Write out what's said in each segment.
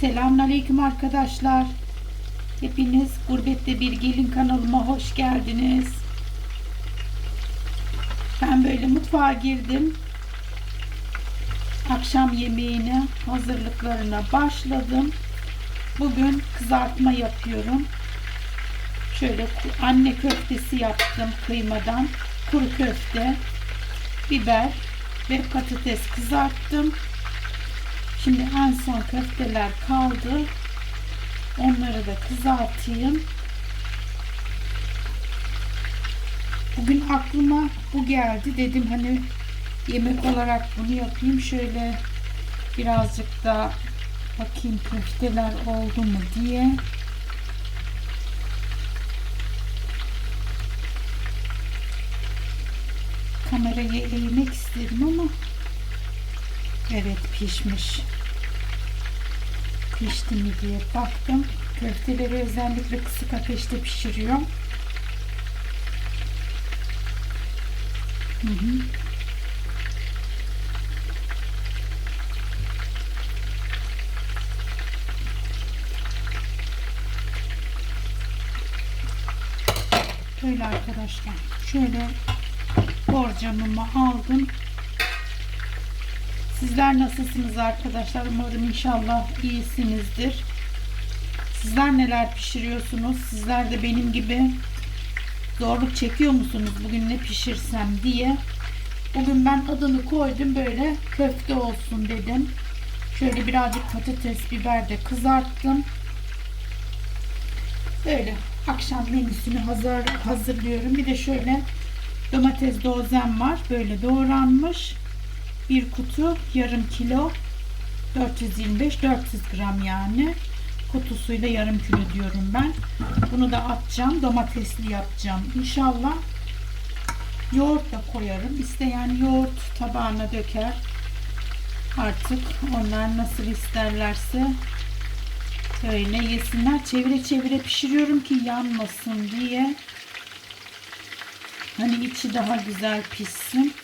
Selamünaleyküm arkadaşlar. Hepiniz Gurbette Bir Gelin kanalıma hoş geldiniz. Ben böyle mutfağa girdim. Akşam yemeğine hazırlıklarına başladım. Bugün kızartma yapıyorum. Şöyle anne köftesi yaptım kıymadan. Kuru köfte, biber ve patates kızarttım. Şimdi en son köfteler kaldı. Onları da kızartayım. Bugün aklıma bu geldi. Dedim hani yemek olarak bunu yapayım. Şöyle birazcık da bakayım köfteler oldu mu diye. Kamerayı eğmek istedim ama Evet pişmiş. Pişti mi diye baktım. Köfteleri özellikle kısık ateşte pişiriyorum. Hı hı. Böyle arkadaşlar. Şöyle borcamımı aldım. Sizler nasılsınız arkadaşlar? Umarım inşallah iyisinizdir. Sizler neler pişiriyorsunuz? Sizler de benim gibi zorluk çekiyor musunuz? Bugün ne pişirsem diye. Bugün ben adını koydum böyle köfte olsun dedim. Şöyle birazcık patates, biber de kızarttım. Böyle akşam menüsünü hazır hazırlıyorum. Bir de şöyle domates dozem var. Böyle doğranmış. Bir kutu yarım kilo 425 400 gram yani. Kutusuyla yarım kilo diyorum ben. Bunu da atacağım domatesli yapacağım. İnşallah yoğurt da koyarım. İsteyen yoğurt tabağına döker. Artık onlar nasıl isterlerse öyle yesinler. Çevire çevire pişiriyorum ki yanmasın diye. Hani içi daha güzel pişsin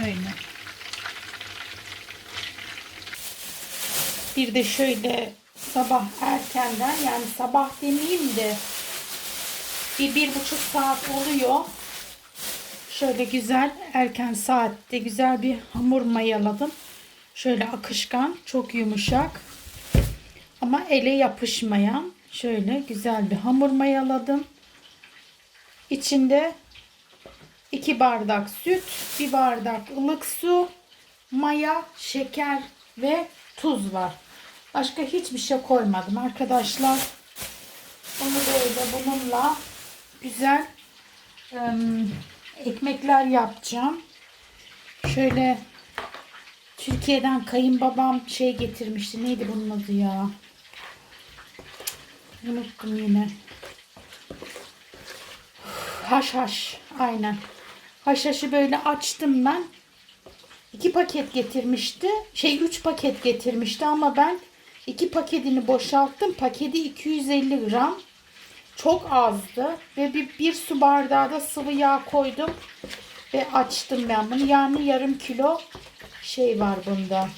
Öyle. Bir de şöyle sabah erkenden yani sabah demeyeyim de bir, bir buçuk saat oluyor. Şöyle güzel erken saatte güzel bir hamur mayaladım. Şöyle akışkan çok yumuşak ama ele yapışmayan şöyle güzel bir hamur mayaladım. İçinde 2 bardak süt, 1 bardak ılık su, maya, şeker ve tuz var. Başka hiçbir şey koymadım arkadaşlar. Bunu böyle bununla güzel ım, ekmekler yapacağım. Şöyle Türkiye'den kayınbabam şey getirmişti. Neydi bunun adı ya? Unuttum yine. Haşhaş. Aynen. Haşhaşı böyle açtım ben. İki paket getirmişti. Şey üç paket getirmişti ama ben iki paketini boşalttım. Paketi 250 gram. Çok azdı. Ve bir, bir su bardağı da sıvı yağ koydum. Ve açtım ben bunu. Yani yarım kilo şey var bunda.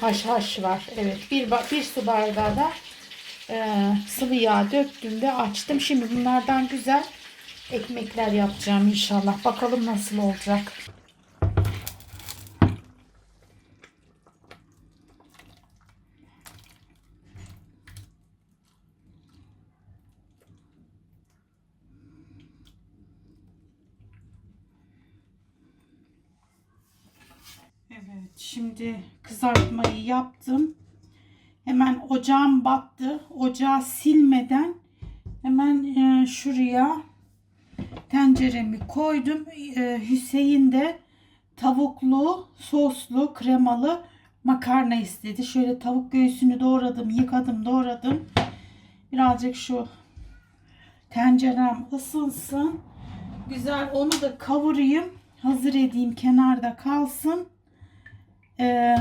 Haşhaş var. Evet. Bir, bir su bardağı da e, sıvı yağ döktüm ve açtım. Şimdi bunlardan güzel ekmekler yapacağım inşallah. Bakalım nasıl olacak. Evet, şimdi kızartmayı yaptım. Hemen ocağım battı. Ocağı silmeden hemen e, şuraya tenceremi koydum. E, Hüseyin de tavuklu, soslu, kremalı makarna istedi. Şöyle tavuk göğsünü doğradım, yıkadım, doğradım. Birazcık şu tencerem ısınsın. Güzel onu da kavurayım. Hazır edeyim kenarda kalsın. Ee,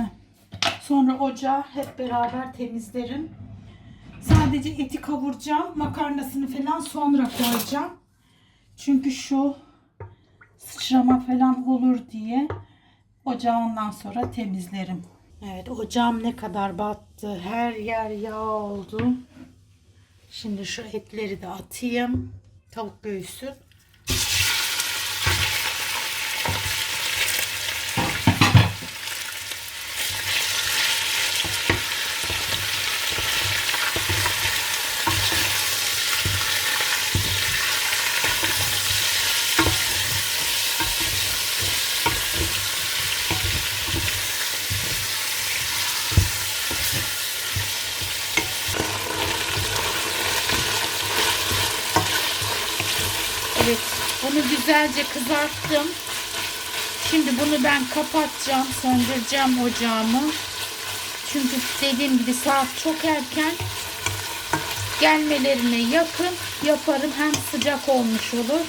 sonra ocağı hep beraber temizlerim. Sadece eti kavuracağım. Makarnasını falan sonra koyacağım. Çünkü şu sıçrama falan olur diye ocağı ondan sonra temizlerim. Evet ocağım ne kadar battı. Her yer yağ oldu. Şimdi şu etleri de atayım. Tavuk göğsü. Evet, bunu güzelce kızarttım. Şimdi bunu ben kapatacağım, söndüreceğim ocağımı. Çünkü dediğim gibi saat çok erken. Gelmelerine yakın yaparım. Hem sıcak olmuş olur.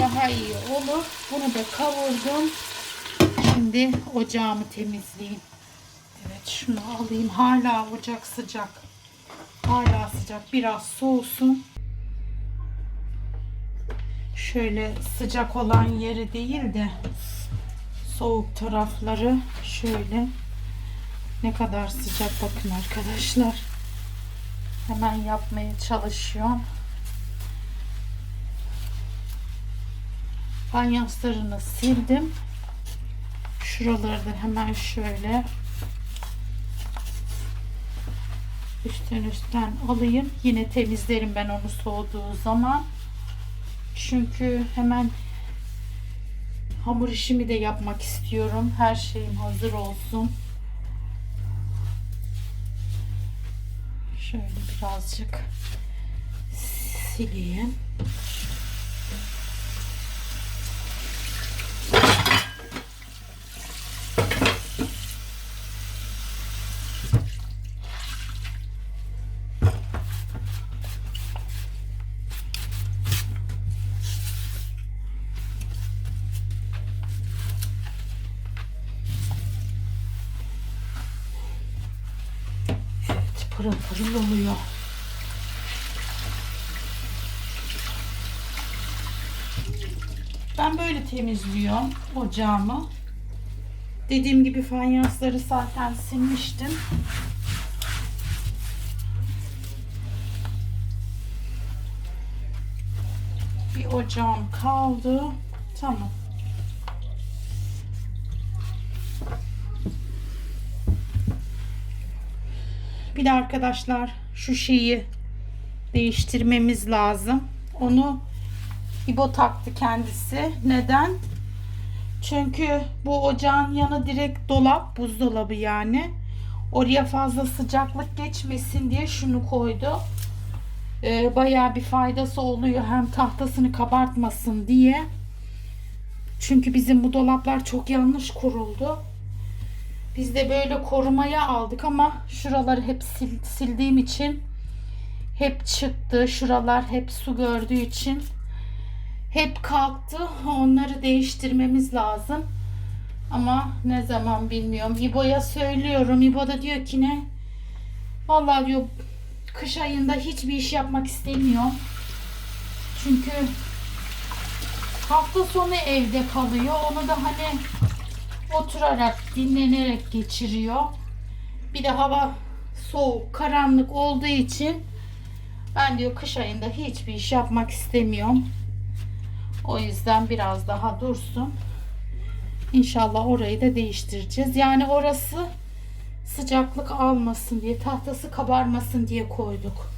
Daha iyi olur. Bunu da kavurdum. Şimdi ocağımı temizleyeyim. Evet şunu alayım. Hala ocak sıcak. Hala sıcak. Biraz soğusun şöyle sıcak olan yeri değil de soğuk tarafları şöyle. Ne kadar sıcak bakın arkadaşlar. Hemen yapmaya çalışıyorum. Fayanslarını sildim. Şuraları da hemen şöyle üstten üstten alayım. Yine temizlerim ben onu soğuduğu zaman çünkü hemen hamur işimi de yapmak istiyorum. Her şeyim hazır olsun. Şöyle birazcık sileyim. Evet, pırıl pırıl oluyor. Ben böyle temizliyorum ocağımı. Dediğim gibi fayansları zaten silmiştim. Bir ocağım kaldı. Tamam. Bir arkadaşlar şu şeyi değiştirmemiz lazım. Onu İbo taktı kendisi. Neden? Çünkü bu ocağın yanı direkt dolap, buzdolabı yani. Oraya fazla sıcaklık geçmesin diye şunu koydu. Ee, bayağı bir faydası oluyor. Hem tahtasını kabartmasın diye. Çünkü bizim bu dolaplar çok yanlış kuruldu. Biz de böyle korumaya aldık ama şuraları hep sil, sildiğim için hep çıktı. Şuralar hep su gördüğü için hep kalktı. Onları değiştirmemiz lazım. Ama ne zaman bilmiyorum. İbo'ya söylüyorum. İbo da diyor ki ne? Vallahi diyor kış ayında hiçbir iş yapmak istemiyorum. Çünkü hafta sonu evde kalıyor. Onu da hani oturarak, dinlenerek geçiriyor. Bir de hava soğuk, karanlık olduğu için ben diyor kış ayında hiçbir iş yapmak istemiyorum. O yüzden biraz daha dursun. İnşallah orayı da değiştireceğiz. Yani orası sıcaklık almasın diye, tahtası kabarmasın diye koyduk.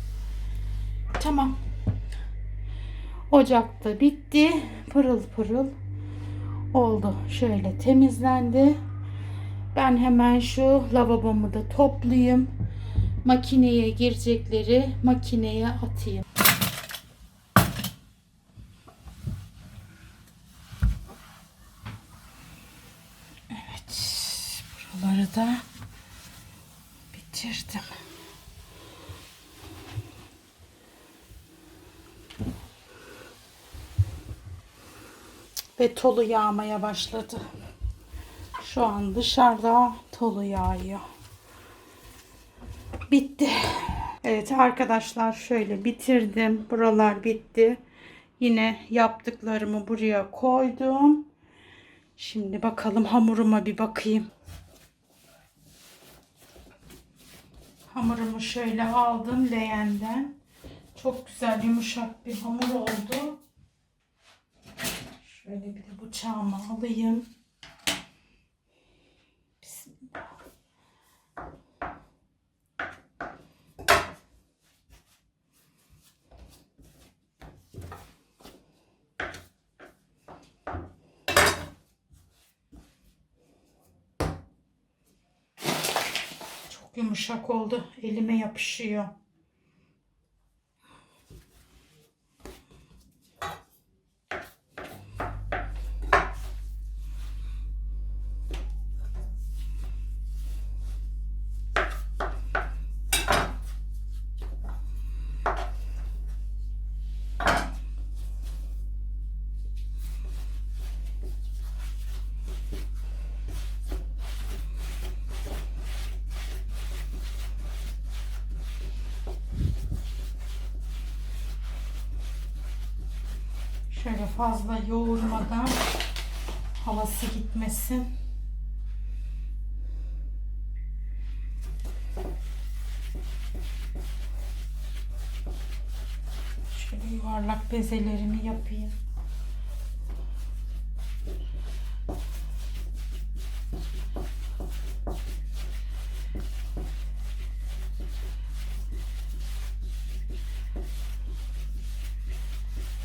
Tamam. Ocakta bitti. Pırıl pırıl oldu. Şöyle temizlendi. Ben hemen şu lavabomu da toplayayım. Makineye girecekleri makineye atayım. Evet. Buraları da bitirdim. Ve tolu yağmaya başladı. Şu an dışarıda tolu yağıyor. Bitti. Evet arkadaşlar şöyle bitirdim. Buralar bitti. Yine yaptıklarımı buraya koydum. Şimdi bakalım hamuruma bir bakayım. Hamurumu şöyle aldım leğenden. Çok güzel yumuşak bir hamur oldu. Şöyle bir de bıçağımı alayım. Çok yumuşak oldu. Elime yapışıyor. Şöyle fazla yoğurmadan havası gitmesin. Şöyle yuvarlak bezelerimi yapayım.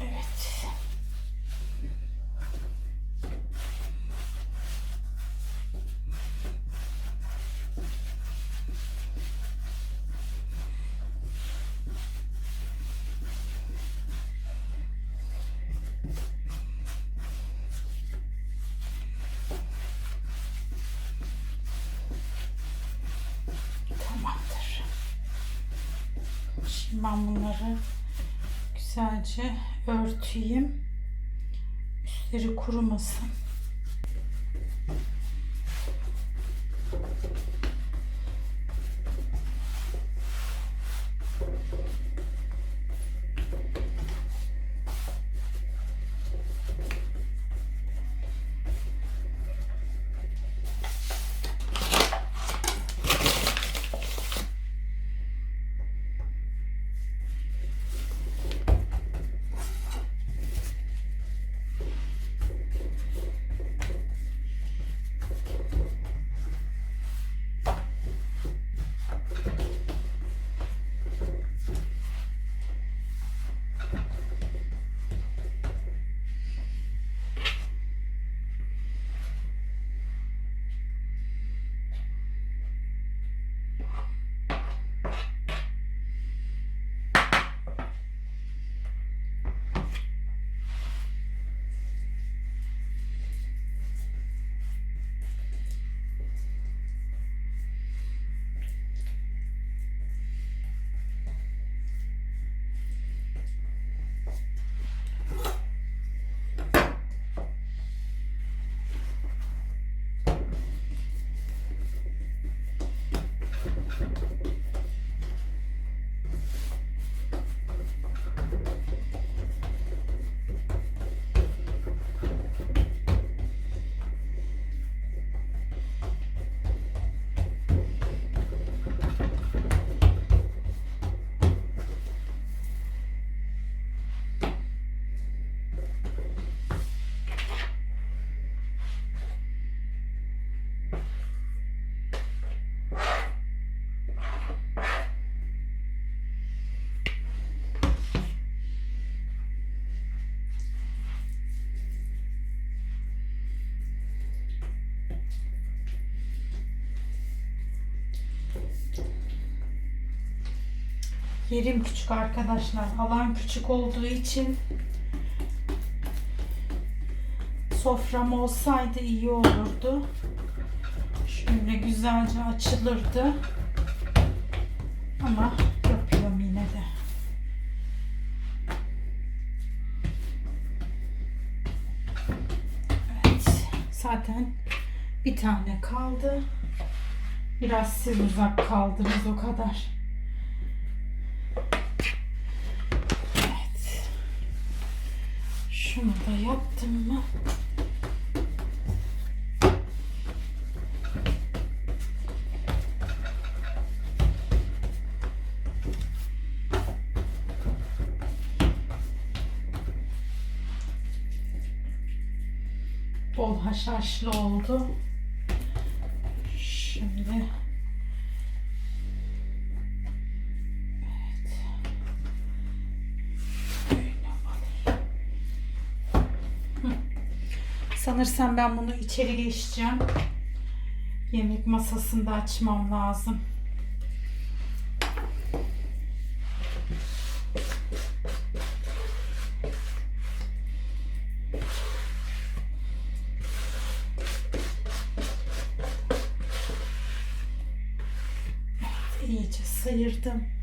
Evet. Tamamdır. Ben bunları güzelce örteyim. Üstleri kurumasın. Yerim küçük arkadaşlar. Alan küçük olduğu için sofram olsaydı iyi olurdu. Şöyle güzelce açılırdı. Ama yapıyorum yine de. Evet. Zaten bir tane kaldı. Biraz siz uzak kaldınız o kadar. Şunu da yaptım mı? Bol haşhaşlı oldu. Sanırsam ben bunu içeri geçeceğim. Yemek masasında açmam lazım. Evet, iyice sıyırdım.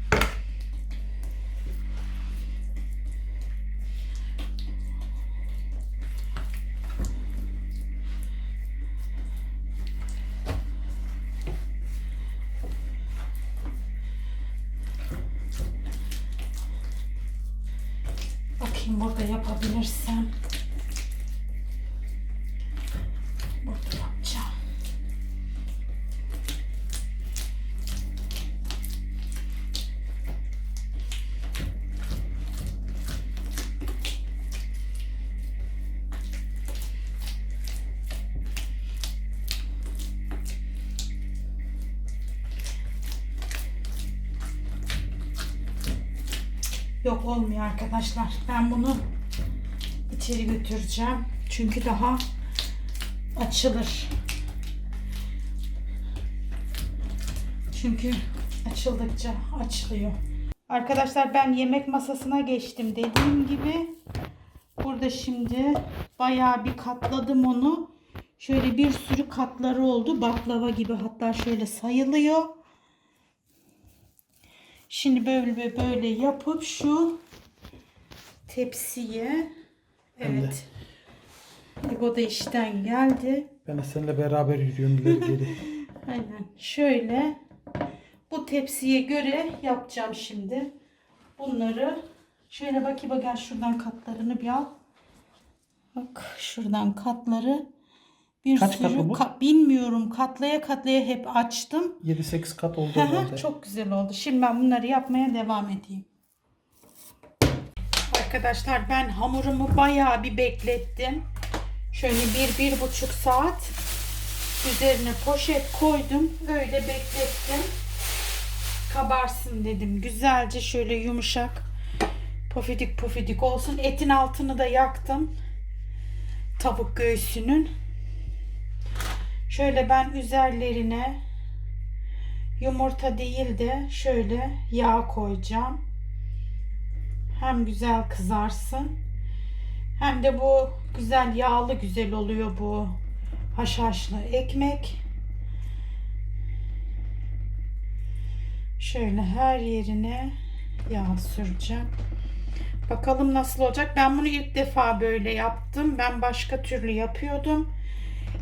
Yok olmuyor arkadaşlar. Ben bunu içeri götüreceğim. Çünkü daha açılır. Çünkü açıldıkça açılıyor. Arkadaşlar ben yemek masasına geçtim dediğim gibi. Burada şimdi bayağı bir katladım onu. Şöyle bir sürü katları oldu. Baklava gibi hatta şöyle sayılıyor. Şimdi böyle böyle yapıp şu tepsiye evet. İbo da işten geldi. Ben de seninle beraber yürüyorum ileri geri. Aynen. Şöyle bu tepsiye göre yapacağım şimdi. Bunları şöyle bak İbo gel şuradan katlarını bir al. Bak şuradan katları bir Kaç sürü katlı bu? ka- bilmiyorum katlaya katlaya hep açtım. 7-8 kat oldu herhalde. Çok güzel oldu. Şimdi ben bunları yapmaya devam edeyim. Arkadaşlar ben hamurumu bayağı bir beklettim. Şöyle bir, bir buçuk saat üzerine poşet koydum. Öyle beklettim. Kabarsın dedim. Güzelce şöyle yumuşak pofidik pofidik olsun. Etin altını da yaktım. Tavuk göğsünün. Şöyle ben üzerlerine yumurta değil de şöyle yağ koyacağım. Hem güzel kızarsın. Hem de bu güzel yağlı güzel oluyor bu haşhaşlı ekmek. Şöyle her yerine yağ süreceğim. Bakalım nasıl olacak. Ben bunu ilk defa böyle yaptım. Ben başka türlü yapıyordum.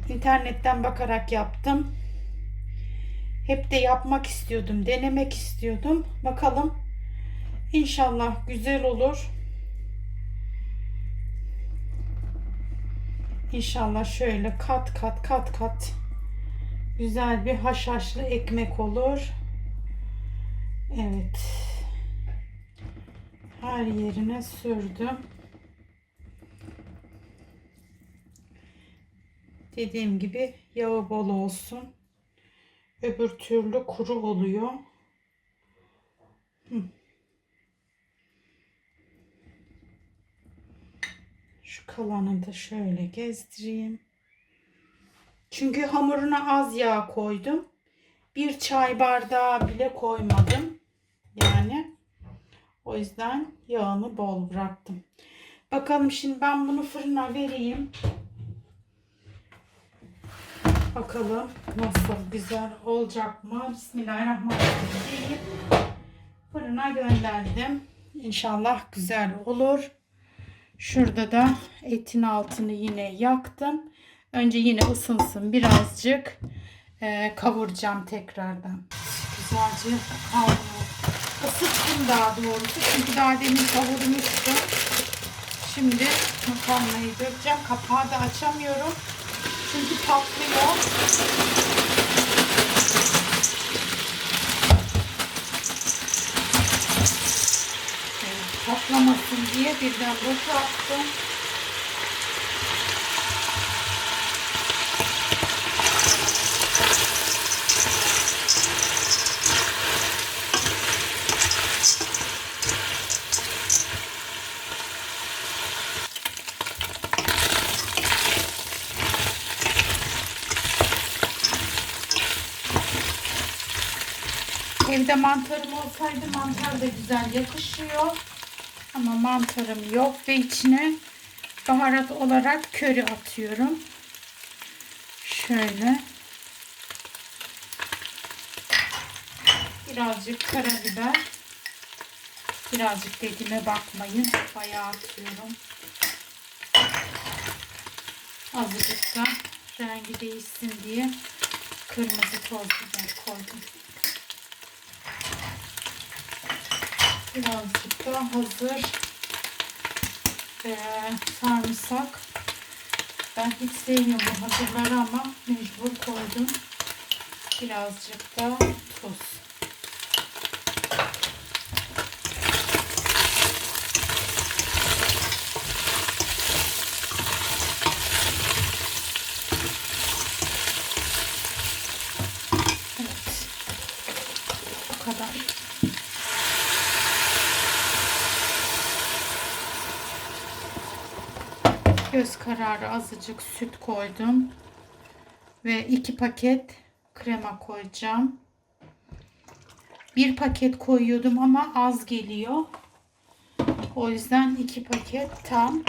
İnternetten bakarak yaptım. Hep de yapmak istiyordum, denemek istiyordum. Bakalım. İnşallah güzel olur. İnşallah şöyle kat kat kat kat güzel bir haşhaşlı ekmek olur. Evet. Her yerine sürdüm. Dediğim gibi yağı bol olsun. Öbür türlü kuru oluyor. Şu kalanı da şöyle gezdireyim. Çünkü hamuruna az yağ koydum. Bir çay bardağı bile koymadım. Yani o yüzden yağını bol bıraktım. Bakalım şimdi ben bunu fırına vereyim. Bakalım nasıl güzel olacak mı? Bismillahirrahmanirrahim. Fırına gönderdim. İnşallah güzel olur. Şurada da etin altını yine yaktım. Önce yine ısınsın birazcık. Ee, kavuracağım tekrardan. Güzelce kavrulur. Isıttım daha doğrusu. Çünkü daha demin kavurmuştum. Şimdi makarnayı dökeceğim. Kapağı da açamıyorum. Çünkü patlıyor. Evet, patlamasın diye birden boşalttım. Evde mantarım olsaydı mantar da güzel yakışıyor. Ama mantarım yok ve içine baharat olarak köri atıyorum. Şöyle. Birazcık karabiber. Birazcık dediğime bakmayın. Bayağı atıyorum. Azıcık da rengi değişsin diye kırmızı toz biber koydum. Birazcık da hazır eee, sarımsak. Ben hiç sevmiyorum bu hazırları ama mecbur koydum. Birazcık da tuz. Evet. Bu kadar. Göz kararı azıcık süt koydum. Ve iki paket krema koyacağım. Bir paket koyuyordum ama az geliyor. O yüzden iki paket tam.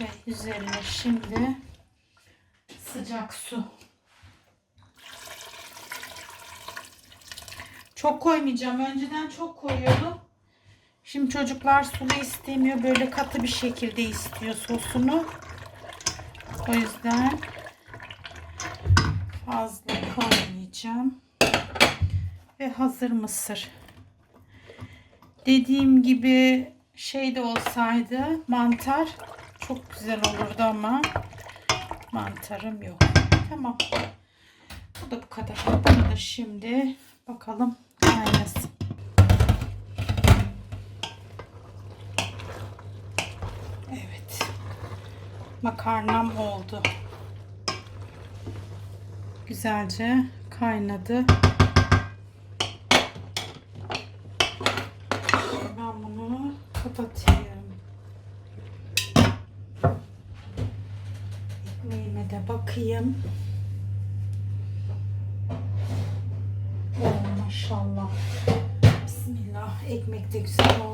Ve üzerine şimdi sıcak su. Çok koymayacağım. Önceden çok koyuyordum. Şimdi çocuklar sulu istemiyor. Böyle katı bir şekilde istiyor sosunu. O yüzden fazla koymayacağım. Ve hazır mısır. Dediğim gibi şey de olsaydı mantar çok güzel olurdu ama mantarım yok. Tamam. Bu da bu kadar. Bunu da şimdi bakalım kaynasın. Evet. Makarnam oldu. Güzelce kaynadı. Ben bunu kapatayım. Ekmeğime de bakayım. Oh maşallah. Bismillah. Ekmek de güzel oldu.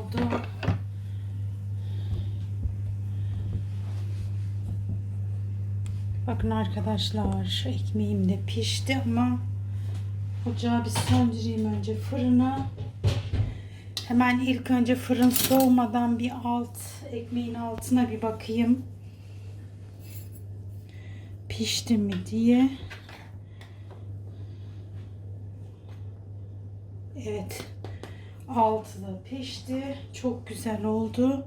Bakın arkadaşlar ekmeğim de pişti ama ocağı bir söndüreyim önce fırına. Hemen ilk önce fırın soğumadan bir alt ekmeğin altına bir bakayım. Pişti mi diye. Evet. Altı da pişti. Çok güzel oldu.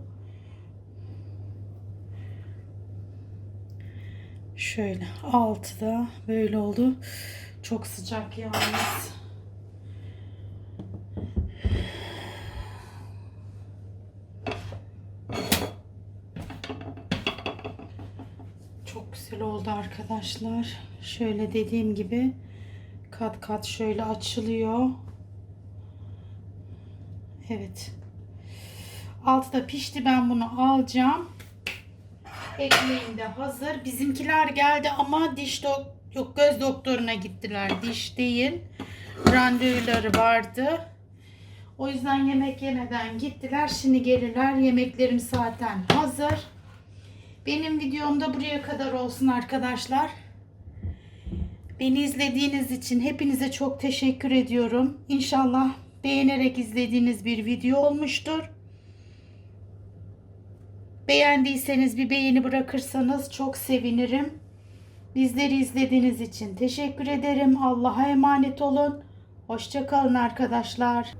Şöyle altı da böyle oldu. Çok sıcak yalnız. Çok güzel oldu arkadaşlar. Şöyle dediğim gibi kat kat şöyle açılıyor. Evet. Altı da pişti. Ben bunu alacağım. Ekmeğim de hazır. Bizimkiler geldi ama diş dok yok göz doktoruna gittiler. Diş değil. Randevuları vardı. O yüzden yemek yemeden gittiler. Şimdi gelirler. Yemeklerim zaten hazır. Benim videom da buraya kadar olsun arkadaşlar. Beni izlediğiniz için hepinize çok teşekkür ediyorum. İnşallah beğenerek izlediğiniz bir video olmuştur. Beğendiyseniz bir beğeni bırakırsanız çok sevinirim. Bizleri izlediğiniz için teşekkür ederim. Allah'a emanet olun. Hoşçakalın arkadaşlar.